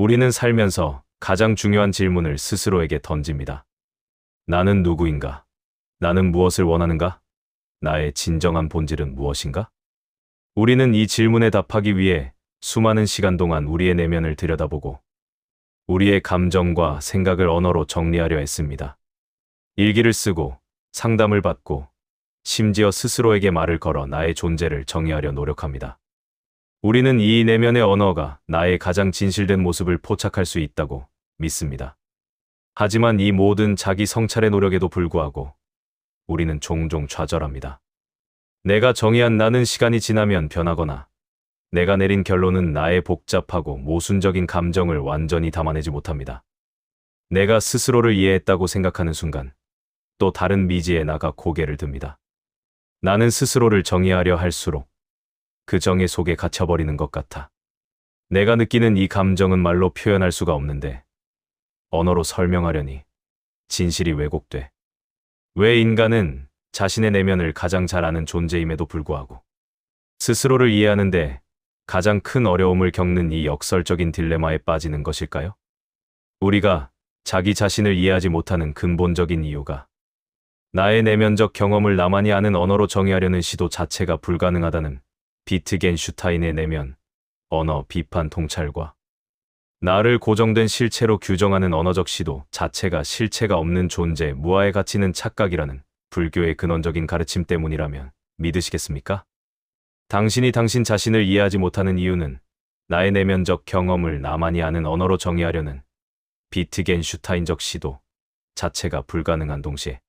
우리는 살면서 가장 중요한 질문을 스스로에게 던집니다. 나는 누구인가? 나는 무엇을 원하는가? 나의 진정한 본질은 무엇인가? 우리는 이 질문에 답하기 위해 수많은 시간 동안 우리의 내면을 들여다보고 우리의 감정과 생각을 언어로 정리하려 했습니다. 일기를 쓰고 상담을 받고 심지어 스스로에게 말을 걸어 나의 존재를 정의하려 노력합니다. 우리는 이 내면의 언어가 나의 가장 진실된 모습을 포착할 수 있다고 믿습니다. 하지만 이 모든 자기 성찰의 노력에도 불구하고 우리는 종종 좌절합니다. 내가 정의한 나는 시간이 지나면 변하거나 내가 내린 결론은 나의 복잡하고 모순적인 감정을 완전히 담아내지 못합니다. 내가 스스로를 이해했다고 생각하는 순간 또 다른 미지에 나가 고개를 듭니다. 나는 스스로를 정의하려 할수록 그 정의 속에 갇혀버리는 것 같아. 내가 느끼는 이 감정은 말로 표현할 수가 없는데 언어로 설명하려니 진실이 왜곡돼. 왜 인간은 자신의 내면을 가장 잘 아는 존재임에도 불구하고 스스로를 이해하는데 가장 큰 어려움을 겪는 이 역설적인 딜레마에 빠지는 것일까요? 우리가 자기 자신을 이해하지 못하는 근본적인 이유가 나의 내면적 경험을 나만이 아는 언어로 정의하려는 시도 자체가 불가능하다는 비트겐슈타인의 내면, 언어 비판 통찰과 나를 고정된 실체로 규정하는 언어적 시도 자체가 실체가 없는 존재 무아에 갇히는 착각이라는 불교의 근원적인 가르침 때문이라면 믿으시겠습니까? 당신이 당신 자신을 이해하지 못하는 이유는 나의 내면적 경험을 나만이 아는 언어로 정의하려는 비트겐슈타인적 시도 자체가 불가능한 동시에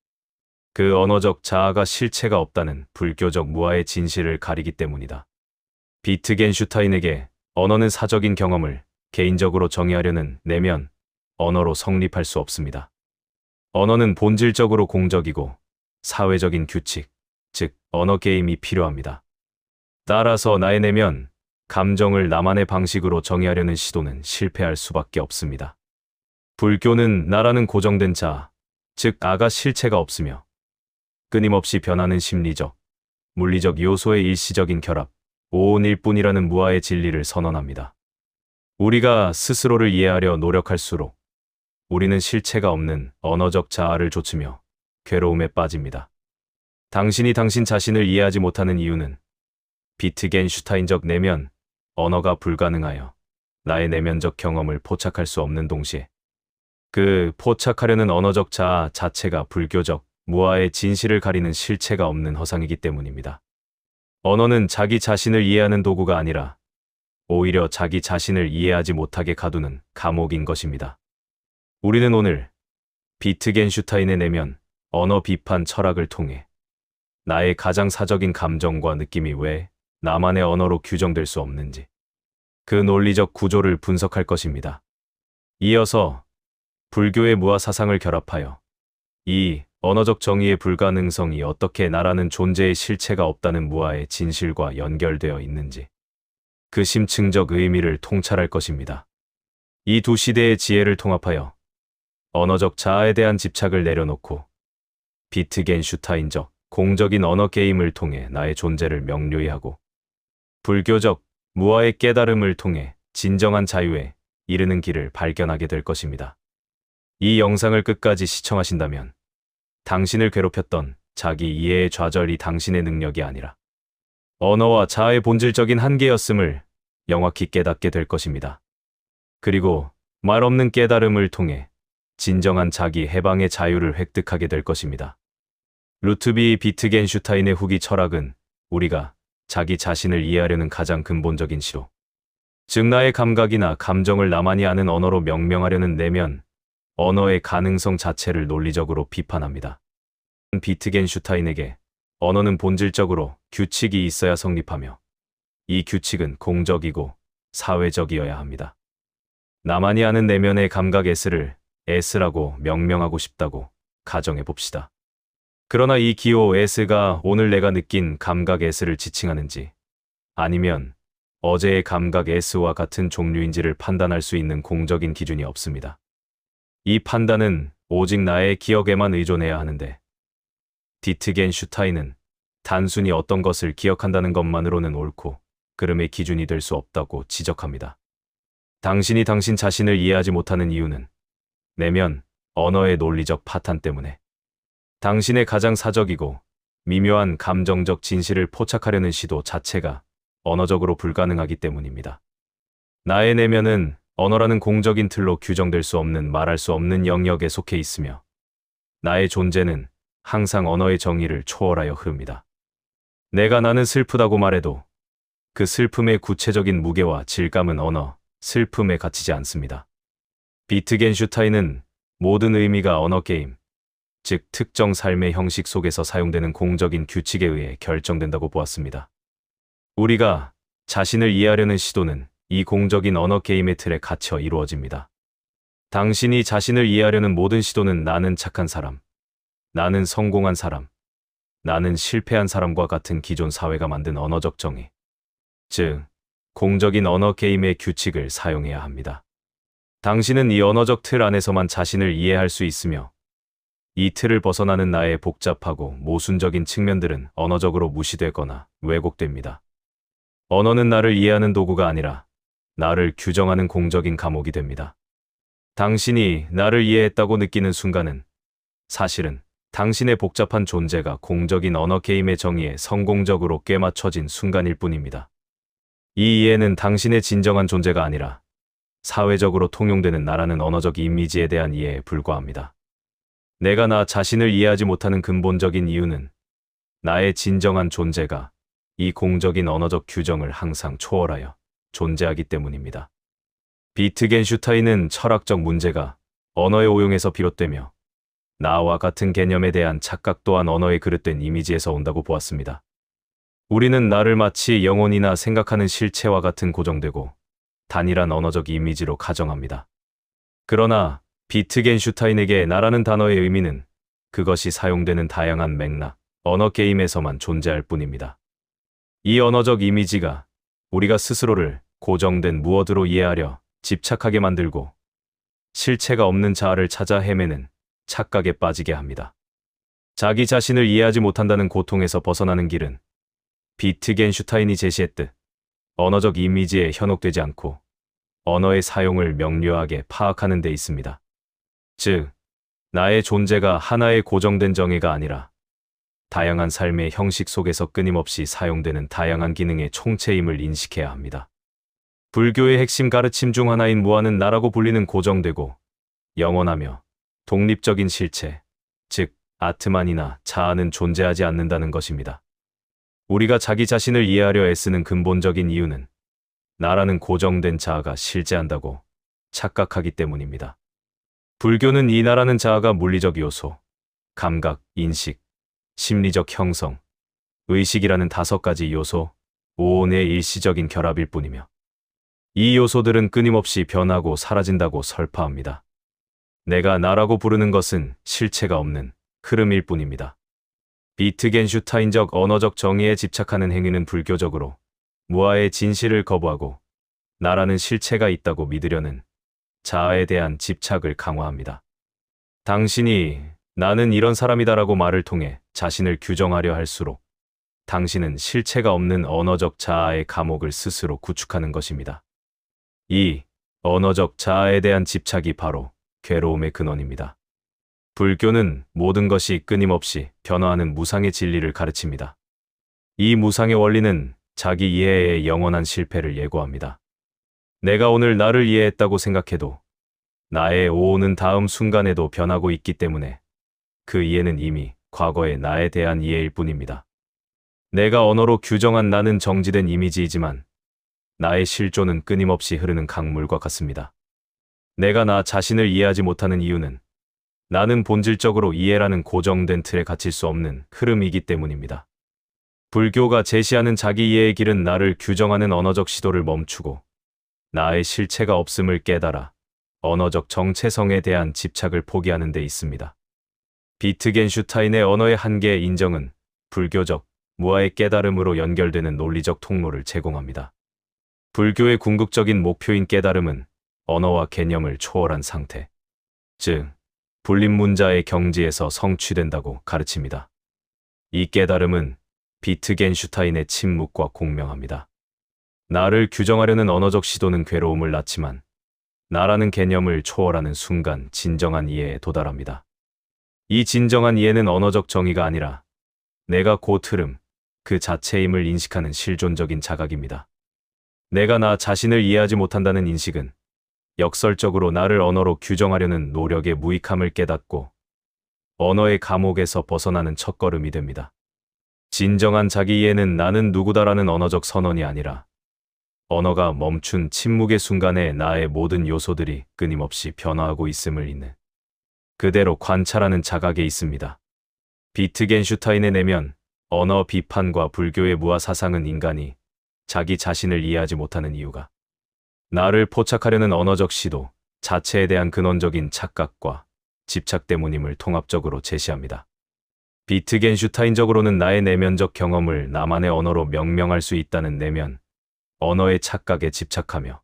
그 언어적 자아가 실체가 없다는 불교적 무아의 진실을 가리기 때문이다. 비트겐슈타인에게 언어는 사적인 경험을 개인적으로 정의하려는 내면, 언어로 성립할 수 없습니다. 언어는 본질적으로 공적이고 사회적인 규칙, 즉 언어 게임이 필요합니다. 따라서 나의 내면, 감정을 나만의 방식으로 정의하려는 시도는 실패할 수밖에 없습니다. 불교는 나라는 고정된 자, 즉 아가 실체가 없으며 끊임없이 변하는 심리적, 물리적 요소의 일시적인 결합, 오온일 뿐이라는 무아의 진리를 선언합니다. 우리가 스스로를 이해하려 노력할수록 우리는 실체가 없는 언어적 자아를 좇으며 괴로움에 빠집니다. 당신이 당신 자신을 이해하지 못하는 이유는 비트겐슈타인적 내면, 언어가 불가능하여 나의 내면적 경험을 포착할 수 없는 동시에 그 포착하려는 언어적 자아 자체가 불교적, 무아의 진실을 가리는 실체가 없는 허상이기 때문입니다. 언어는 자기 자신을 이해하는 도구가 아니라 오히려 자기 자신을 이해하지 못하게 가두는 감옥인 것입니다. 우리는 오늘 비트겐슈타인의 내면, 언어 비판 철학을 통해 나의 가장 사적인 감정과 느낌이 왜 나만의 언어로 규정될 수 없는지 그 논리적 구조를 분석할 것입니다. 이어서 불교의 무아 사상을 결합하여 이 언어적 정의의 불가능성이 어떻게 나라는 존재의 실체가 없다는 무아의 진실과 연결되어 있는지 그 심층적 의미를 통찰할 것입니다. 이 두 시대의 지혜를 통합하여 언어적 자아에 대한 집착을 내려놓고 비트겐슈타인적 공적인 언어 게임을 통해 나의 존재를 명료히 하고 불교적 무아의 깨달음을 통해 진정한 자유에 이르는 길을 발견하게 될 것입니다. 이 영상을 끝까지 시청하신다면 당신을 괴롭혔던 자기 이해의 좌절이 당신의 능력이 아니라 언어와 자아의 본질적인 한계였음을 명확히 깨닫게 될 것입니다. 그리고 말 없는 깨달음을 통해 진정한 자기 해방의 자유를 획득하게 될 것입니다. 루트비 비트겐슈타인의 후기 철학은 우리가 자기 자신을 이해하려는 가장 근본적인 시로, 즉 나의 감각이나 감정을 나만이 아는 언어로 명명하려는 내면, 언어의 가능성 자체를 논리적으로 비판합니다. 비트겐슈타인에게 언어는 본질적으로 규칙이 있어야 성립하며 이 규칙은 공적이고 사회적이어야 합니다. 나만이 아는 내면의 감각 S를 S라고 명명하고 싶다고 가정해 봅시다. 그러나 이 기호 S가 오늘 내가 느낀 감각 S를 지칭하는지 아니면 어제의 감각 S와 같은 종류인지를 판단할 수 있는 공적인 기준이 없습니다. 이 판단은 오직 나의 기억에만 의존해야 하는데 디트겐슈타인은 단순히 어떤 것을 기억한다는 것만으로는 옳고 그름의 기준이 될 수 없다고 지적합니다. 당신이 당신 자신을 이해하지 못하는 이유는 내면 언어의 논리적 파탄 때문에 당신의 가장 사적이고 미묘한 감정적 진실을 포착하려는 시도 자체가 언어적으로 불가능하기 때문입니다. 나의 내면은 언어라는 공적인 틀로 규정될 수 없는 말할 수 없는 영역에 속해 있으며 나의 존재는 항상 언어의 정의를 초월하여 흐릅니다. 내가 나는 슬프다고 말해도 그 슬픔의 구체적인 무게와 질감은 언어, 슬픔에 갇히지 않습니다. 비트겐슈타인은 모든 의미가 언어 게임, 즉 특정 삶의 형식 속에서 사용되는 공적인 규칙에 의해 결정된다고 보았습니다. 우리가 자신을 이해하려는 시도는 이 공적인 언어 게임의 틀에 갇혀 이루어집니다. 당신이 자신을 이해하려는 모든 시도는 나는 착한 사람, 나는 성공한 사람, 나는 실패한 사람과 같은 기존 사회가 만든 언어적 정의, 즉, 공적인 언어 게임의 규칙을 사용해야 합니다. 당신은 이 언어적 틀 안에서만 자신을 이해할 수 있으며 이 틀을 벗어나는 나의 복잡하고 모순적인 측면들은 언어적으로 무시되거나 왜곡됩니다. 언어는 나를 이해하는 도구가 아니라 나를 규정하는 공적인 감옥이 됩니다. 당신이 나를 이해했다고 느끼는 순간은 사실은 당신의 복잡한 존재가 공적인 언어 게임의 정의에 성공적으로 꿰맞춰진 순간일 뿐입니다. 이 이해는 당신의 진정한 존재가 아니라 사회적으로 통용되는 나라는 언어적 이미지에 대한 이해에 불과합니다. 내가 나 자신을 이해하지 못하는 근본적인 이유는 나의 진정한 존재가 이 공적인 언어적 규정을 항상 초월하여 존재하기 때문입니다. 비트겐슈타인은 철학적 문제가 언어의 오용에서 비롯되며 나와 같은 개념에 대한 착각 또한 언어에 그릇된 이미지에서 온다고 보았습니다. 우리는 나를 마치 영혼이나 생각하는 실체와 같은 고정되고 단일한 언어적 이미지로 가정합니다. 그러나 비트겐슈타인에게 나라는 단어의 의미는 그것이 사용되는 다양한 맥락, 언어 게임에서만 존재할 뿐입니다. 이 언어적 이미지가 우리가 스스로를 고정된 무엇으로 이해하려 집착하게 만들고 실체가 없는 자아를 찾아 헤매는 착각에 빠지게 합니다. 자기 자신을 이해하지 못한다는 고통에서 벗어나는 길은 비트겐슈타인이 제시했듯 언어적 이미지에 현혹되지 않고 언어의 사용을 명료하게 파악하는 데 있습니다. 즉, 나의 존재가 하나의 고정된 정의가 아니라 다양한 삶의 형식 속에서 끊임없이 사용되는 다양한 기능의 총체임을 인식해야 합니다. 불교의 핵심 가르침 중 하나인 무아는 나라고 불리는 고정되고 영원하며 독립적인 실체, 즉 아트만이나 자아는 존재하지 않는다는 것입니다. 우리가 자기 자신을 이해하려 애쓰는 근본적인 이유는 나라는 고정된 자아가 실재한다고 착각하기 때문입니다. 불교는 이 나라는 자아가 물리적 요소, 감각, 인식, 심리적 형성, 의식이라는 다섯 가지 요소, 오온의 일시적인 결합일 뿐이며 이 요소들은 끊임없이 변하고 사라진다고 설파합니다. 내가 나라고 부르는 것은 실체가 없는 흐름일 뿐입니다. 비트겐슈타인적 언어적 정의에 집착하는 행위는 불교적으로 무아의 진실을 거부하고 나라는 실체가 있다고 믿으려는 자아에 대한 집착을 강화합니다. 당신이 나는 이런 사람이다라고 말을 통해 자신을 규정하려 할수록 당신은 실체가 없는 언어적 자아의 감옥을 스스로 구축하는 것입니다. 이 언어적 자아에 대한 집착이 바로 괴로움의 근원입니다. 불교는 모든 것이 끊임없이 변화하는 무상의 진리를 가르칩니다. 이 무상의 원리는 자기 이해의 영원한 실패를 예고합니다. 내가 오늘 나를 이해했다고 생각해도 나의 오오는 다음 순간에도 변하고 있기 때문에 그 이해는 이미 과거의 나에 대한 이해일 뿐입니다. 내가 언어로 규정한 나는 정지된 이미지이지만 나의 실존은 끊임없이 흐르는 강물과 같습니다. 내가 나 자신을 이해하지 못하는 이유는 나는 본질적으로 이해라는 고정된 틀에 갇힐 수 없는 흐름이기 때문입니다. 불교가 제시하는 자기 이해의 길은 나를 규정하는 언어적 시도를 멈추고 나의 실체가 없음을 깨달아 언어적 정체성에 대한 집착을 포기하는 데 있습니다. 비트겐슈타인의 언어의 한계의 인정은 불교적, 무아의 깨달음으로 연결되는 논리적 통로를 제공합니다. 불교의 궁극적인 목표인 깨달음은 언어와 개념을 초월한 상태, 즉, 불림문자의 경지에서 성취된다고 가르칩니다. 이 깨달음은 비트겐슈타인의 침묵과 공명합니다. 나를 규정하려는 언어적 시도는 괴로움을 낳지만 나라는 개념을 초월하는 순간 진정한 이해에 도달합니다. 이 진정한 이해는 언어적 정의가 아니라 내가 곧 흐름, 그 자체임을 인식하는 실존적인 자각입니다. 내가 나 자신을 이해하지 못한다는 인식은 역설적으로 나를 언어로 규정하려는 노력의 무익함을 깨닫고 언어의 감옥에서 벗어나는 첫걸음이 됩니다. 진정한 자기 이해는 나는 누구다라는 언어적 선언이 아니라 언어가 멈춘 침묵의 순간에 나의 모든 요소들이 끊임없이 변화하고 있음을 있는 그대로 관찰하는 자각에 있습니다. 비트겐슈타인의 내면 언어 비판과 불교의 무화 사상은 인간이 자기 자신을 이해하지 못하는 이유가 나를 포착하려는 언어적 시도 자체에 대한 근원적인 착각과 집착 때문임을 통합적으로 제시합니다. 비트겐슈타인적으로는 나의 내면적 경험을 나만의 언어로 명명할 수 있다는 내면, 언어의 착각에 집착하며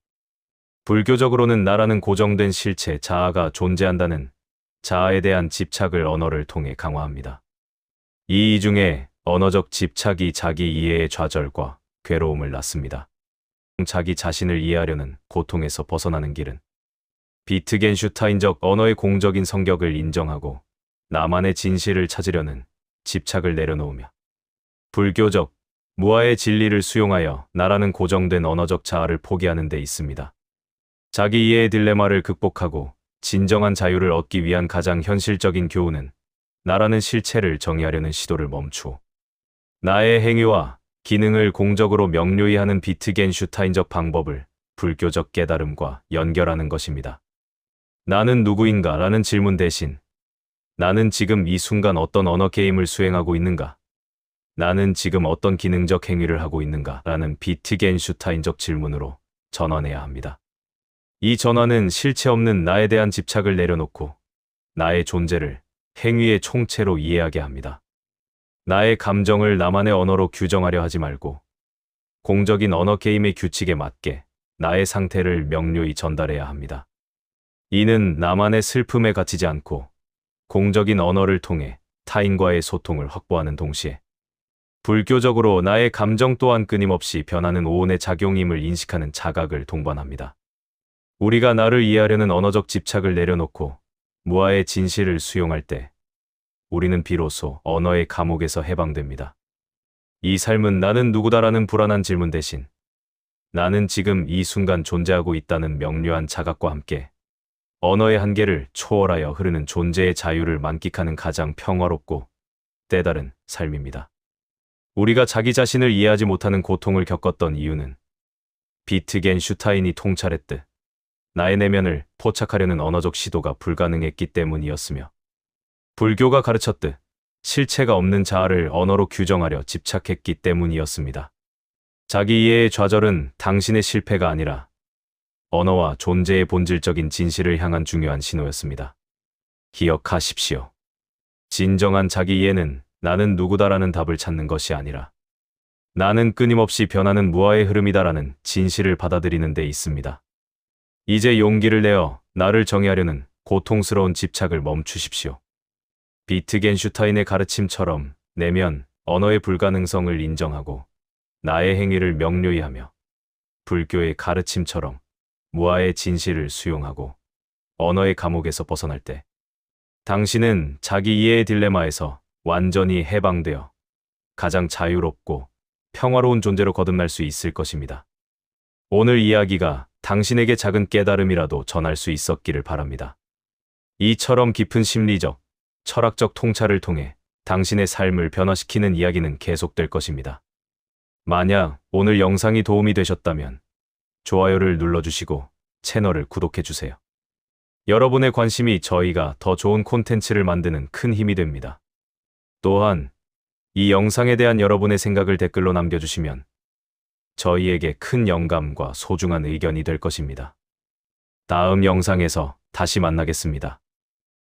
불교적으로는 나라는 고정된 실체 자아가 존재한다는 자아에 대한 집착을 언어를 통해 강화합니다. 이 이중에 언어적 집착이 자기 이해의 좌절과 괴로움을 낳습니다. 자기 자신을 이해하려는 고통에서 벗어나는 길은 비트겐슈타인적 언어의 공적인 성격을 인정하고 나만의 진실을 찾으려는 집착을 내려놓으며 불교적 무아의 진리를 수용하여 나라는 고정된 언어적 자아를 포기하는 데 있습니다. 자기 이해의 딜레마를 극복하고 진정한 자유를 얻기 위한 가장 현실적인 교훈은 나라는 실체를 정의하려는 시도를 멈추어 나의 행위와 기능을 공적으로 명료히 하는 비트겐슈타인적 방법을 불교적 깨달음과 연결하는 것입니다. 나는 누구인가? 라는 질문 대신 나는 지금 이 순간 어떤 언어 게임을 수행하고 있는가? 나는 지금 어떤 기능적 행위를 하고 있는가? 라는 비트겐슈타인적 질문으로 전환해야 합니다. 이 전환은 실체 없는 나에 대한 집착을 내려놓고 나의 존재를 행위의 총체로 이해하게 합니다. 나의 감정을 나만의 언어로 규정하려 하지 말고 공적인 언어 게임의 규칙에 맞게 나의 상태를 명료히 전달해야 합니다. 이는 나만의 슬픔에 갇히지 않고 공적인 언어를 통해 타인과의 소통을 확보하는 동시에 불교적으로 나의 감정 또한 끊임없이 변하는 오온의 작용임을 인식하는 자각을 동반합니다. 우리가 나를 이해하려는 언어적 집착을 내려놓고 무아의 진실을 수용할 때 우리는 비로소 언어의 감옥에서 해방됩니다. 이 삶은 나는 누구다라는 불안한 질문 대신 나는 지금 이 순간 존재하고 있다는 명료한 자각과 함께 언어의 한계를 초월하여 흐르는 존재의 자유를 만끽하는 가장 평화롭고 때다른 삶입니다. 우리가 자기 자신을 이해하지 못하는 고통을 겪었던 이유는 비트겐 슈타인이 통찰했듯 나의 내면을 포착하려는 언어적 시도가 불가능했기 때문이었으며 불교가 가르쳤듯 실체가 없는 자아를 언어로 규정하려 집착했기 때문이었습니다. 자기 이해의 좌절은 당신의 실패가 아니라 언어와 존재의 본질적인 진실을 향한 중요한 신호였습니다. 기억하십시오. 진정한 자기 이해는 나는 누구다라는 답을 찾는 것이 아니라 나는 끊임없이 변하는 무아의 흐름이다라는 진실을 받아들이는 데 있습니다. 이제 용기를 내어 나를 정의하려는 고통스러운 집착을 멈추십시오. 비트겐슈타인의 가르침처럼 내면 언어의 불가능성을 인정하고 나의 행위를 명료히 하며 불교의 가르침처럼 무아의 진실을 수용하고 언어의 감옥에서 벗어날 때 당신은 자기 이해의 딜레마에서 완전히 해방되어 가장 자유롭고 평화로운 존재로 거듭날 수 있을 것입니다. 오늘 이야기가 당신에게 작은 깨달음이라도 전할 수 있었기를 바랍니다. 이처럼 깊은 심리적, 철학적 통찰을 통해 당신의 삶을 변화시키는 이야기는 계속될 것입니다. 만약 오늘 영상이 도움이 되셨다면 좋아요를 눌러주시고 채널을 구독해주세요. 여러분의 관심이 저희가 더 좋은 콘텐츠를 만드는 큰 힘이 됩니다. 또한 이 영상에 대한 여러분의 생각을 댓글로 남겨주시면 저희에게 큰 영감과 소중한 의견이 될 것입니다. 다음 영상에서 다시 만나겠습니다.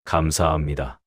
감사합니다.